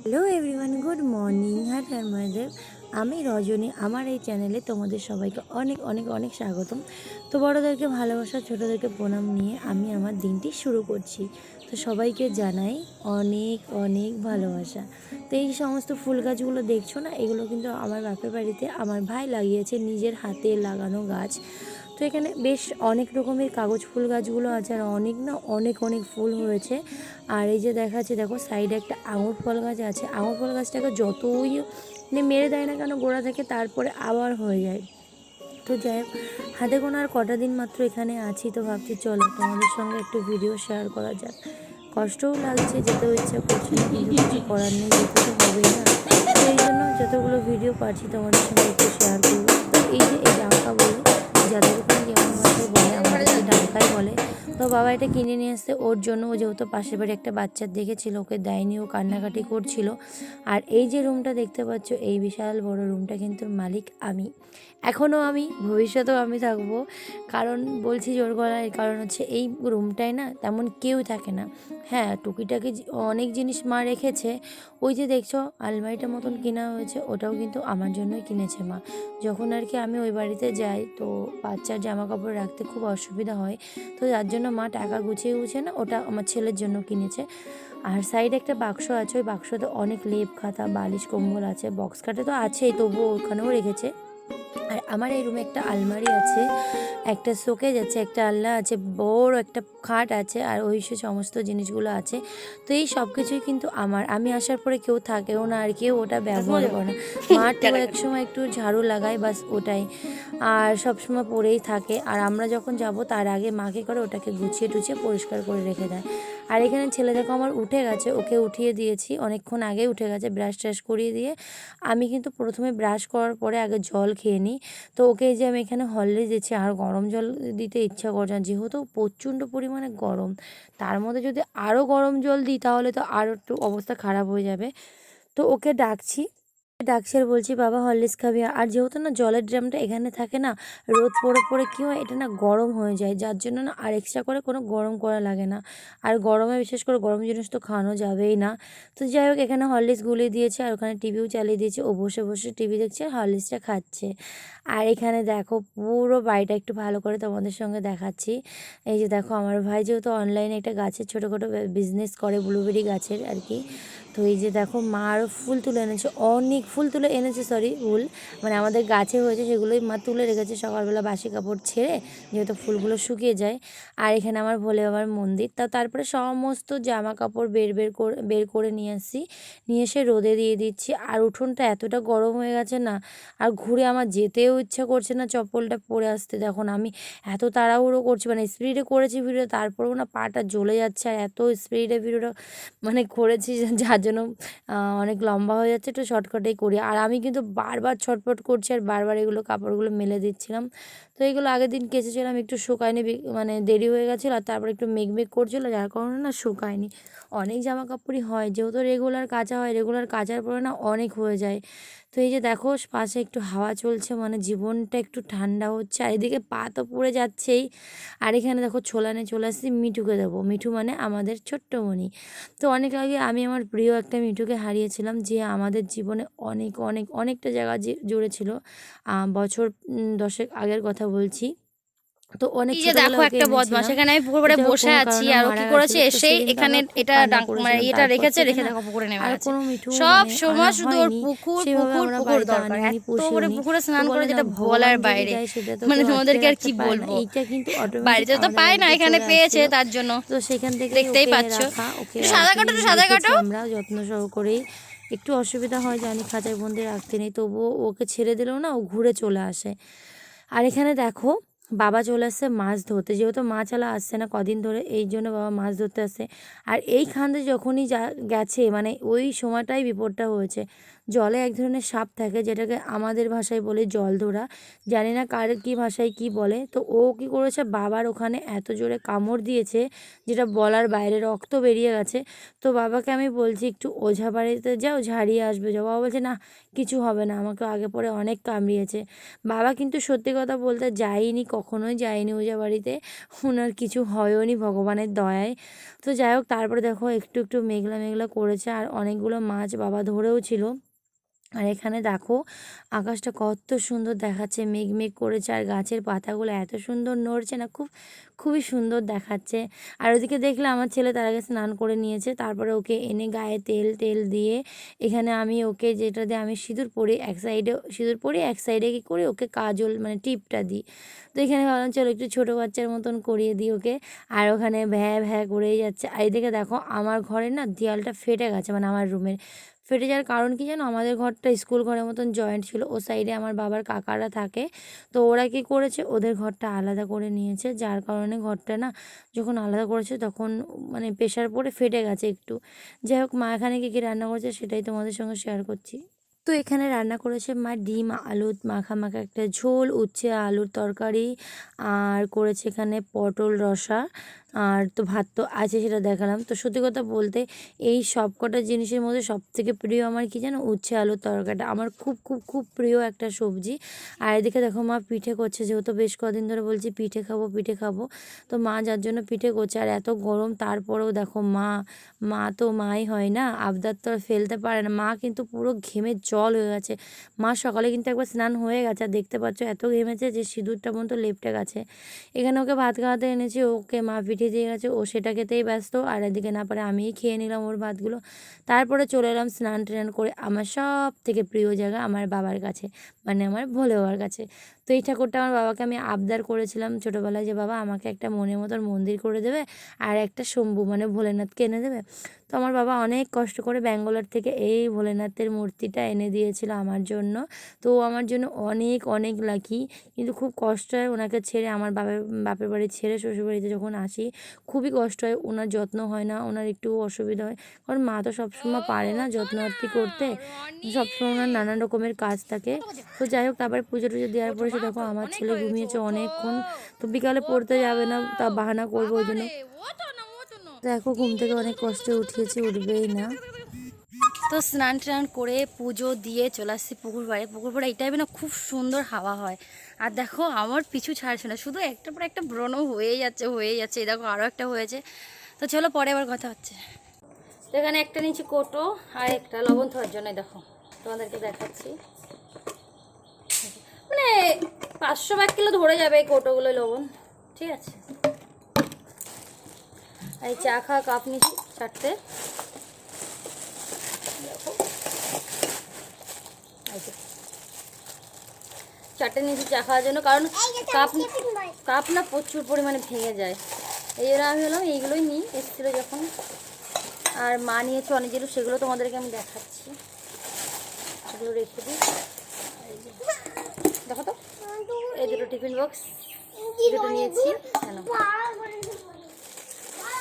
Hello everyone good morning হ্যাঁ মাইদেব আমি রজনী, আমার এই চ্যানেলে তোমাদের সবাইকে অনেক অনেক অনেক স্বাগতম। তো বড়োদেরকে ভালোবাসা, ছোটোদেরকে প্রণাম নিয়ে আমি আমার দিনটি শুরু করছি। তো সবাইকে জানাই অনেক অনেক ভালোবাসা। তো এই সমস্ত ফুল গাছগুলো দেখছ না? এগুলো কিন্তু আমার বাপের বাড়িতে আমার ভাই লাগিয়েছে নিজের হাতে লাগানো গাছ। তো এখানে বেশ অনেক রকমের কাগজ ফুল গাছগুলো আছে আর অনেক না, অনেক অনেক ফুল হয়েছে। আর এই যে দেখাচ্ছে দেখো সাইডে একটা আঙুর ফল গাছ আছে। আঙুর ফল গাছটাকে যতই মানে মেরে দেয় না কেন, গোড়া থেকে তারপরে আবার হয়ে যায়। তো যাই হাতে কোনো আর কটা দিন মাত্র এখানে আছি, তো ভাবছি চলো তোমাদের সঙ্গে একটু ভিডিও শেয়ার করা যাক। কষ্টও লাগছে, যেতেও ইচ্ছা করছে না, কিন্তু কিছু করার নেই, যেতে তো হবেই না। সেই জন্য যতগুলো ভিডিও পাচ্ছি তোমাদের সঙ্গে একটু শেয়ার করব। তো এই যে, এই ডাঙ্কা বলি, যাদের ওখানে যেমন ভাষায় বলে, আমাদের এই ডাঙ্কাই বলে। তো বাবা এটা কিনে নিয়ে আসতে ওর জন্য ও যেহেতু পাশের বাড়ি একটা বাচ্চার দেখেছিল, ওকে দেয়নি, ও কান্নাকাটি করছিল। আর এই যে রুমটা দেখতে পাচ্ছ, এই বিশাল বড় রুমটা কিন্তু মালিক আমি। এখনও আমি, ভবিষ্যতেও আমি থাকব। কারণ বলছি জোর গলায়, কারণ হচ্ছে এই রুমটায় না তেমন কেউ থাকে না। হ্যাঁ টুকিটাকি অনেক জিনিস মা রেখেছে। ওই যে দেখছ আলমারিটার মতন কেনা হয়েছে, ওটাও কিন্তু আমার জন্যই কিনেছে মা। যখন আর কি আমি ওই বাড়িতে যাই, তো বাচ্চার জামা কাপড় রাখতে খুব অসুবিধা হয়। তো যার জন্য মা টাকা গুছিয়ে গুছিয়ে না ওটা আমার ছেলের জন্য কিনেছে। আর সাইডে একটা বাক্স আছে, ওই বাক্সতে অনেক লেপ খাতা, বালিশ, কম্বল আছে বক্স খাটে তো আছেই, তবুও ওখানেও রেখেছে। আর আমার এই রুমে একটা আলমারি আছে একটা শোকেজ আছে একটা আল্লাহ আছে বড় একটা খাট আছে আর ওই সে সমস্ত জিনিসগুলো আছে। তো এই সব কিছুই কিন্তু আমার। আমি আসার পরে কেউ থাকেও না আর কেউ ওটা ব্যবহার করে না। তো এক সময় একটু ঝাড়ু লাগাই বাস ওটাই। আর সবসময় পরেই থাকে। আর আমরা যখন যাব তার আগে মাকে করে ওটাকে গুছিয়ে টুছিয়ে পরিষ্কার করে রেখে দেয়। আর এখানে ছেলে দেখো আমার উঠে গেছে ওকে উঠিয়ে দিয়েছি। অনেকক্ষণ আগে উঠে গেছে ব্রাশ ট্রাশ করিয়ে দিয়ে। আমি কিন্তু প্রথমে ব্রাশ করার পরে আগে জল খেয়ে নিই। তো ওকে যে আমি এখানে হললে যেছি, আর গরম জল দিতে ইচ্ছা করছে না। যেহেতু প্রচণ্ড পরিমাণে গরম, তার মধ্যে যদি আরও গরম জল দিই, তাহলে তো আরও একটু অবস্থা খারাপ হয়ে যাবে। তো ওকে ডাকছি ডাকছি বলছি, বাবা, হরলিক্স খাবি। আর যেহেতু না জলের ড্রামটা এখানে থাকে না, রোদ পড়ে পড়ে কী হয়, এটা না গরম হয়ে যায়। যার জন্য না আর এক্সট্রা করে কোনো গরম করা লাগে না। আর গরমে বিশেষ করে গরম জিনিস তো খাওয়ানো যাবেই না। তো যাই হোক, এখানে হরলিক্স গুলি দিয়েছে আর ওখানে টিভিও চালিয়ে দিয়েছে। ও বসে বসে টিভি দেখছে আর হরলিক্সটা খাচ্ছে। আর এখানে দেখো, পুরো বাড়িটা একটু ভালো করে তোমাদের সঙ্গে দেখাচ্ছি। এই যে দেখো, আমার ভাই যেহেতু অনলাইনে একটা গাছের ছোটোখাটো বিজনেস করে ব্লুবেরি গাছের আর কি। তো এই যে দেখো মা আরও ফুল তুলে এনেছে। অনেক ফুল তুলে এনেছে সরি ফুল। মানে আমাদের গাছে হয়েছে সেগুলোই মা তুলে রেখেছে সকালবেলা বাসি কাপড় ছেড়ে, যেহেতু ফুলগুলো শুকিয়ে যায়। আর এখানে আমার ভোলে বাবার মন্দির। তা তারপরে সমস্ত জামা কাপড় বের বের করে বের করে নিয়ে আসি। নিয়ে এসে রোদে দিয়ে দিচ্ছি। আর উঠোনটা এতটা গরম হয়ে গেছে না, আর ঘুরে আমার যেতেও ইচ্ছা করছে না চপ্পলটা পরে আসতে। দেখুন, আমি এত তাড়াহুড়ো করছি মানে স্পিডে করেছি ভিডিও, তারপরেও না পাটা জ্বলে যাচ্ছে। আর এত স্পিডে ভিডিওটা মানে করেছি, যার জন্য অনেক লম্বা হয়ে যাচ্ছে, একটু শর্টকাটেই করি। আর আমি কিন্তু বারবার ছটফট করছি আর বারবার এগুলো কাপড়গুলো মেলে দিচ্ছিলাম। তো এগুলো আগের দিন কেচেছিলাম একটু শুকায়নি মানে দেরি হয়ে গেছিল আর তারপর একটু মেঘ মেঘ করছিল, যার কারণে না শুকায়নি। অনেক জামা কাপড়ই হয়, যেহেতু রেগুলার কাচা হয় রেগুলার কাচার পরে না অনেক হয়ে যায়। তো এই যে দেখো, পাশে একটু হাওয়া চলছে মানে জীবনটা একটু ঠান্ডা হচ্ছে, আর এদিকে পা তো পড়ে যাচ্ছেই। আর এখানে দেখো, ছোলানে চলে আসছি মিঠুকে দেবো। মিঠু মানে আমাদের ছোট্ট মণি। তো অনেক আগে আমি আমার প্রিয় একটা মিঠুকে হারিয়েছিলাম, যে আমাদের জীবনে অনেক অনেক, অনেকটা জায়গা জুড়ে ছিল বছর দশেক আগের কথা বলছি। তো অনেক যে দেখো একটা বদমাস এখানে আমি পুকুর বসে আছি আর কি করেছে? তো এখানে এটা মানে এটা রেখেছে রেখে দেখো পুকুরে নেমে মিঠু সব মানে সময় শুধু ওর পুকুর পুকুর পুকুর দরকার। এত করে পুকুরে স্নান করে যেটা বলার বাইরে। মানে তোমাদেরকে আর কি। বলব? এইটা কিন্তু বাড়িতে তো পায় না এখানে পেয়েছে তার জন্য। তো সেখান থেকে দেখতেই পাচ্ছ। সাদা কাটো, সাদা কাটো। আমরা যত্ন সহকারেই। একটু অসুবিধা হয় জানি খাঁচায় বন্দি রাখতে নেই তবুও ওকে ছেড়ে দিলেও না ও ঘুরে চলে আসে আর এখানে দেখো বাবা চলে আসছে মাছ ধরতে। যেহেতু মাছ চালা আসছে না কদিন ধরে, এই জন্য বাবা মাছ ধরতে আসছে। আর এই খান্দে যখনই যা গেছে মানে ওই সময়টাই বিপদটা হয়েছে। জলে এক ধরনের সাপ থাকে যেটাকে আমাদের ভাষায় বলে জলধরা। জানি না কার কী ভাষায় কি বলে। তো ও কী করেছে? বাবার ওখানে এত জোরে কামড় দিয়েছে যেটা বলার বাইরে রক্ত বেরিয়ে গেছে। তো বাবাকে আমি বলছি, একটু ওঝা বাড়িতে যাও, ঝাড়িয়ে আসবে। যাও বাবা বলছে, না, কিছু হবে না, আমাকে আগে পরে অনেক কামড়িয়েছে। বাবা কিন্তু সত্যি কথা বলতে যায়নি, কখনোই যায়নি ওঝা বাড়িতে। ওনার কিছু হয়ও নি ভগবানের দয়ায়। তো যাই হোক, তারপরে দেখো একটু একটু মেঘলা মেঘলা করেছে আর অনেকগুলো মাছ বাবা ধরেও ছিল। আর এখানে দেখো আকাশটা কত সুন্দর দেখাচ্ছে, মেঘ মেঘ করেছে আর গাছের পাতাগুলো এত সুন্দর নড়ছে না, খুব, খুবই সুন্দর দেখাচ্ছে। আর ওদিকে দেখলে আমার ছেলে তার আগে স্নান করে নিয়েছে, তারপরে ওকে এনে গায়ে তেল তেল দিয়ে এখানে আমি ওকে যেটা দিয়ে আমি সিঁদুর পরি, এক সাইডে সিঁদুর পরি, এক সাইডে কী করি ওকে কাজল মানে টিপটা দিই। তো এখানে ভাবলাম চলো একটু ছোটো বাচ্চার মতন করিয়ে দিই ওকে, আর ওখানে ভ্যা ভ্যা করেই যাচ্ছে। আর এদিকে দেখো আমার ঘরের না দেয়ালটা ফেটে গেছে মানে আমার রুমের ফেটে যাওয়ার কারণ কি জানো? আমাদের ঘরটা স্কুল ঘরের মতন জয়েন্ট ছিল। ও সাইডে আমার বাবার কাকারা থাকে। তো ওরা কি করেছে? ওদের ঘরটা আলাদা করে নিয়েছে। যার কারণে ঘরটা না যখন আলাদা করেছে তখন মানে প্রেশার পড়ে ফেটে গেছে একটু। যাই হোক, মা এখানে কী কী রান্না করেছে সেটাই তোমাদের সঙ্গে শেয়ার করছি। তো এখানে রান্না করেছে মা ডিম, আলু, মাখা মাখা একটা ঝোল, উচ্ছে, আলুর তরকারি, আর করেছে এখানে পটল রসা। আর তো ভাত তো আছে সেটা দেখালাম। তো সত্যি কথা বলতে এই সব কটা জিনিসের মধ্যে সব থেকে প্রিয় আমার কি জানো? উচ্ছে আলুর তরকারিটা। আমার খুব খুব খুব প্রিয় একটা সবজি। আর এদিকে দেখো মা পিঠে করছে, যেহেতু বেশ কদিন ধরে বলছি পিঠে খাব পিঠে খাব। তো মা যার জন্য পিঠে করছে। আর এত গরম, তারপরেও দেখো মা মা তো মাই হয় না। আবদার তো আর ফেলতে পারে না। মা কিন্তু পুরো ঘেমে জল হয়ে গেছে। মা সকালে কিন্তু একবার স্নান হয়ে গেছে। আর দেখতে পাচ্ছ এত ঘেমেছে যে সিঁদুরটা পর্যন্ত লেপটে গেছে। এখানে ওকে ভাত খাওয়াতে এনেছি। ওকে মা পিঠে দিয়ে গেছে, ও সেটা খেতেই ব্যস্ত। আর এদিকে না পারে আমিই খেয়ে নিলাম ওর ভাতগুলো। তারপরে চলে এলাম স্নান ট্রেন করে আমার সব থেকে প্রিয় জায়গা আমার বাবার কাছে মানে আমার ভোলে বাবার কাছে। তো এই ঠাকুরটা আমার বাবাকে আমি আবদার করেছিলাম ছোটোবেলায় যে, বাবা, আমাকে একটা মনের মতন মন্দির করে দেবে আর একটা শম্ভু মানে ভোলেনাথকে এনে দেবে। তো আমার বাবা অনেক কষ্ট করে ব্যাঙ্গালোর থেকে এই ভোলেনাথের মূর্তিটা এনে দিয়েছিল আমার জন্য। তো আমার জন্য অনেক অনেক লাকি কিন্তু খুব কষ্ট হয় ওনাকে ছেড়ে, আমার বাপের বাপের বাড়ি ছেড়ে শ্বশুরবাড়িতে যখন আসি, খুবই কষ্ট হয়। ওনার যত্ন হয় না, ওনার একটু অসুবিধা হয়। কারণ মা তো সবসময় পারে না যত্ন আত্তি করতে। সবসময় ওনার নানান রকমের কাজ থাকে। তো যাই হোক, তারপরে পুজো টুজো দেওয়ার পরে সে দেখো আমার ছেলে ঘুমিয়েছে অনেকক্ষণ। তো বিকালে পড়তে যাবে না, তা বাহানা করব ওই জন্য। দেখো, ঘুম থেকে অনেক কষ্টে উঠিয়েছে, উঠবেই না। তো স্নান টান করে পুজো দিয়ে চলে আসছি পুকুর পাড়ে। পুকুর পাড়ে এই টাইমে না খুব সুন্দর হাওয়া হয়। আর দেখো, আমার পিছু ছাড়ছে না, শুধু একটা পর একটা ব্রণ হয়ে যাচ্ছে হয়ে যাচ্ছে। দেখো আরও একটা হয়েছে। তো চলো, পরে আবার কথা হচ্ছে। তো এখানে একটা নিচে কোটো আর একটা লবণ থাকার জন্য, দেখো, তোমাদেরকে দেখাচ্ছি। মানে পাঁচশো এক কিলো ধরে যাবে এই কোটোগুলো লবণ, ঠিক আছে? এই চা খাওয়া কাপ নিচ্ছি চারটে। দেখো। এই যে। চারটে নিয়েছি চা খাওয়ার জন্য কারণ কাপ কাপ না প্রচুর পরিমাণে ভেঙে যায়। এই জন্য আমি হলাম এইগুলোই নিই এসেছিল যখন। আর মা নিয়েছে অনেকগুলো সেগুলো তোমাদেরকে আমি দেখাচ্ছি। সেগুলো রেখে দিই। দেখো তো এই দুটো টিফিন বক্স দুটো নিয়েছি। কেন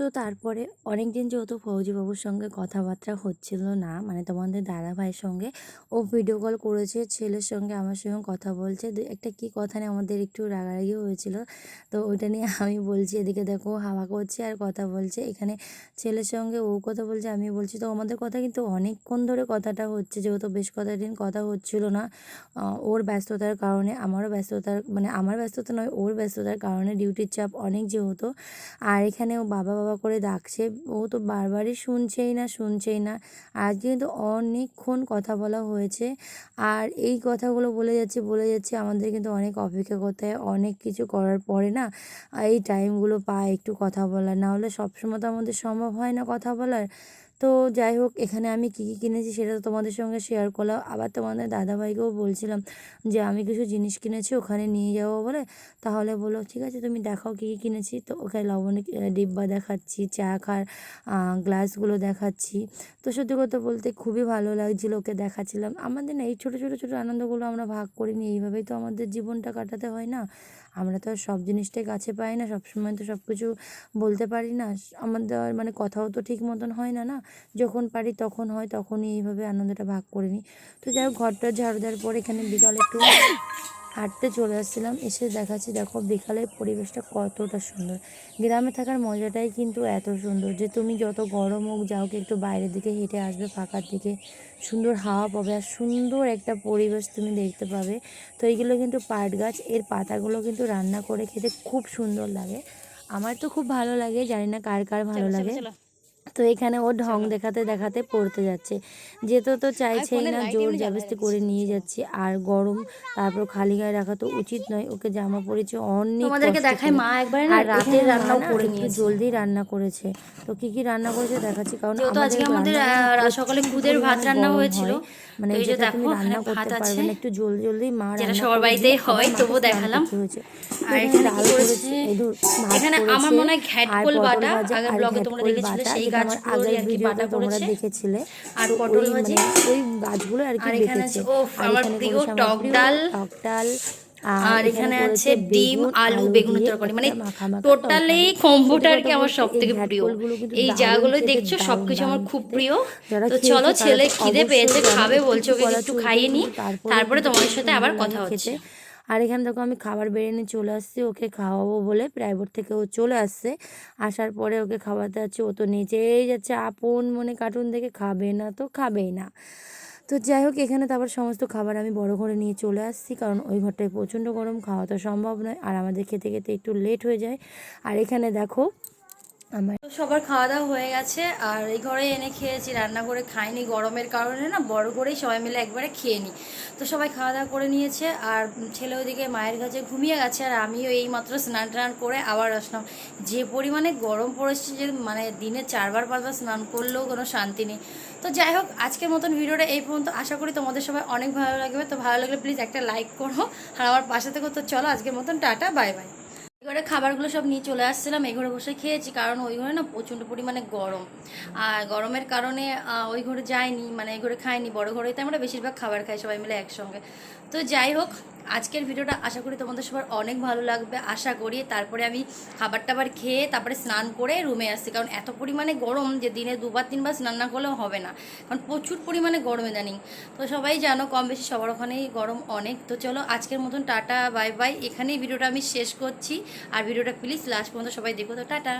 তো তারপরে অনেক দিন যেহেতু ফৌজিবাবুর সঙ্গে কথাবার্তা হচ্ছিল না মানে তোমাদের দাদা ভাইয়ের সঙ্গে, ও ভিডিও কল করেছে, ছেলের সঙ্গে আমার সঙ্গে কথা বলছে। একটা কি কথা নিয়ে আমাদের একটু রাগারাগি হয়েছিল। তো ওইটা নিয়ে আমি বলছি, এদিকে দেখো, হাওয়া করছে আর কথা বলছে। এখানে ছেলের সঙ্গে ও কথা বলছে, আমি বলছি, তো আমাদের কথা কিন্তু অনেকক্ষণ ধরে কথাটা হচ্ছে, যেহেতু বেশ কটা দিন কথা হচ্ছিল না। ওর ব্যস্ততার কারণে, আমারও ব্যস্ততার মানে আমার ব্যস্ততা নয়, ওর ব্যস্ততার কারণে ডিউটির চাপ অনেক যেহেতু। আর এখানে ও বাবা বাবা করে ডাকছে। ও তো বারবারই শুনছেই না শুনছেই না। আজ কিন্তু অনেকক্ষণ কথা বলা হয়েছে। আর এই কথাগুলো বলে যাচ্ছে বলে যাচ্ছে আমাদের কিন্তু অনেক অপেক্ষা করতে হয়। অনেক কিছু করার পরে না, এই টাইমগুলো পায় একটু কথা বলার। না হলে সবসময় তো আমাদের সম্ভব হয় না কথা বলার। তো যাই হোক, এখানে আমি কী কী কিনেছি সেটা তো তোমাদের সঙ্গে শেয়ার করলাম। আবার তোমাদের দাদাভাইকেও বলছিলাম যে, আমি কিছু জিনিস কিনেছি, ওখানে নিয়ে যাব বলে। তাহলে বলো ঠিক আছে, তুমি দেখাও কী কী কিনেছি। তো ওখানে লবণের ডিব্বা দেখাচ্ছি, চা খার গ্লাসগুলো দেখাচ্ছি। তো সত্যি কথা বলতে খুবই ভালো লাগছিল ওকে দেখাচ্ছিলাম। আমাদের না এই ছোটো ছোটো ছোটো আনন্দগুলো আমরা ভাগ করিনি। এইভাবেই তো আমাদের জীবনটা কাটাতে হয় না। আমরা তো সব জিনিসটাই কাছে পাই না, সবসময় তো সব কিছু বলতে পারি না। আমাদের মানে কথাও তো ঠিক মতন হয় না না? যখন পারি তখন হয়, তখনই এইভাবে আনন্দটা ভাগ করে নিই। তো যাই হোক, ঘরটা ঝাড়ু দেওয়ার পর এখানে বিকাল একটু হাঁটতে চলে আসছিলাম এসে দেখাচ্ছি দেখো বিকালের পরিবেশটা কতটা সুন্দর। গ্রামে থাকার মজাটাই কিন্তু এত সুন্দর যে তুমি যত গরম হোক যাও কি একটু বাইরের দিকে হেঁটে আসবে ফাঁকার দিকে। সুন্দর হাওয়া পাবে আর সুন্দর একটা পরিবেশ তুমি দেখতে পাবে। তো এইগুলো কিন্তু পাট গাছ এর পাতাগুলো কিন্তু রান্না করে খেতে খুব সুন্দর লাগে। আমার তো খুব ভালো লাগে জানি না কার কার ভালো লাগে। তো এখানে ও ঢং দেখাতে দেখাতে পড়তে যাচ্ছে। যেতে তো চাইছেই না জোর জাবস্তি করে নিয়ে যাচ্ছি। আর গরম তারপর খালি গায়ে রাখা তো উচিত নয় ওকে জামা পরেছে অনেক তোমাদেরকে কষ্ট দেখাই মা একবার না? রাতে রান্নাও করে নিয়ে জলদি রান্না করেছে। তো কি কি রান্না করেছে দেখাচ্ছি কারণ তো আজকে আমাদের সকালে খুদের ভাত রান্না হয়েছিল। হয়। মানে এই যে দেখো, এখানে ভাত আছে, একটু জলদি জলদি মা যেটা সবার বাড়িতেই হয়, তবু দেখালাম। আর এখানে কি করেছে, এখানে আমার মনে হয় ঘ্যাটকোল বাটা, ভাজা, আগের ব্লগে তোমরা দেখেছিলে, সেই গাছ আমার আর কি বাটা তোমরা করেছে। দেখেছিলে আর পটল ভাজি। মানে ওই গাছগুলো আর কি আর এখানে বেঁচেছে ওফ, আমার প্রিয় টক ডাল। টক ডাল আর এখানে আছে ডিম আলু বেগুনের দিয়ে তরকারি। মানে টোটালি তরকারি। কম্বোটা আর কি আমার সব থেকে প্রিয়। এই জাগুলো দেখছ সবকিছু আমার খুব প্রিয়। তো চলো ছেলে খিদে পেয়েছে খাবে বলছে ওকে একটু খাইয়ে নি। তারপরে তোমাদের সাথে আবার কথা হচ্ছে। আর এখানে দেখো আমি খাবার বেড়ে নিয়ে চলে আসছি ওকে খাওয়াবো বলে। প্রাইভেট থেকে ও চলে আসছে। আসার পরে ওকে খাওয়াতে যাচ্ছে ও তো নিচেই যাচ্ছে। আপন মনে কার্টুন দেখে খাবে না তো খাবেই না। তো যাই হোক, এখানে তারপর সমস্ত খাবার আমি বড় ঘরে নিয়ে চলে আসছি, কারণ ওই ঘরটায় প্রচণ্ড গরম, খাওয়া তো সম্ভব নয়। আর আমাদের খেতে খেতে একটু লেট হয়ে যায়। আর এখানে দেখো আমার। সবার খাওয়া দাওয়া হয়ে গেছে, আর এই ঘরে এনে খেয়েছি, রান্না করে খাইনি, গরমের কারণে না, বড় করেই সবাই মিলে একবারে খেয়ে নিই তো সবাই খাওয়া দাওয়া করে নিয়েছে, আর ছেলে ওইদিকে মায়ের কাছে ঘুমিয়ে গেছে, আর আমিও এই মাত্র স্নান টান করে আবার আসলাম। যে পরিমাণে গরম পড়েছে যে মানে দিনে চারবার, পাঁচবার স্নান করলেও কোনো শান্তি নেই। তো যাই হোক, আজকের মতন ভিডিওটা এই পর্যন্ত। আশা করি তোমাদের সবাই অনেক ভালো লাগবে। তো ভালো লাগলে প্লিজ একটা লাইক করো, আর আমার পাশে থেকে। তো চলো আজকের মতন, টাটা বাই বাই ঘরে খাবারগুলো সব নিয়ে চলে আসছিলাম, এই ঘরে বসে খেয়েছি, কারণ ওই ঘরে না প্রচণ্ড পরিমাণে গরম। আর গরমের কারণে ওই ঘরে যায়নি মানে এই ঘরে খাইনি, বড় ঘরেতে আমরা বেশিরভাগ খাবার খাই সবাই মিলে একসঙ্গে। তো যাই হোক আজকের ভিডিওটা আশা করি তোমাদের সবার অনেক ভালো লাগবে। আশা করি তারপরে আমি খাবার টাবার খেয়ে তারপরে স্নান করে রুমে আসছি। কারণ এত পরিমাণে গরম যে দিনে দুবার, তিনবার স্নান না করলেও হবে না। কারণ প্রচুর পরিমাণে গরম ইদানিং। তো সবাই জানো কম বেশি সবার ওখানেই গরম অনেক। তো চলো আজকের মতন টাটা বাই বাই এখানেই ভিডিওটা আমি শেষ করছি। আর ভিডিওটা প্লিজ লাস্ট পর্যন্ত সবাই দেখো। তো টাটা।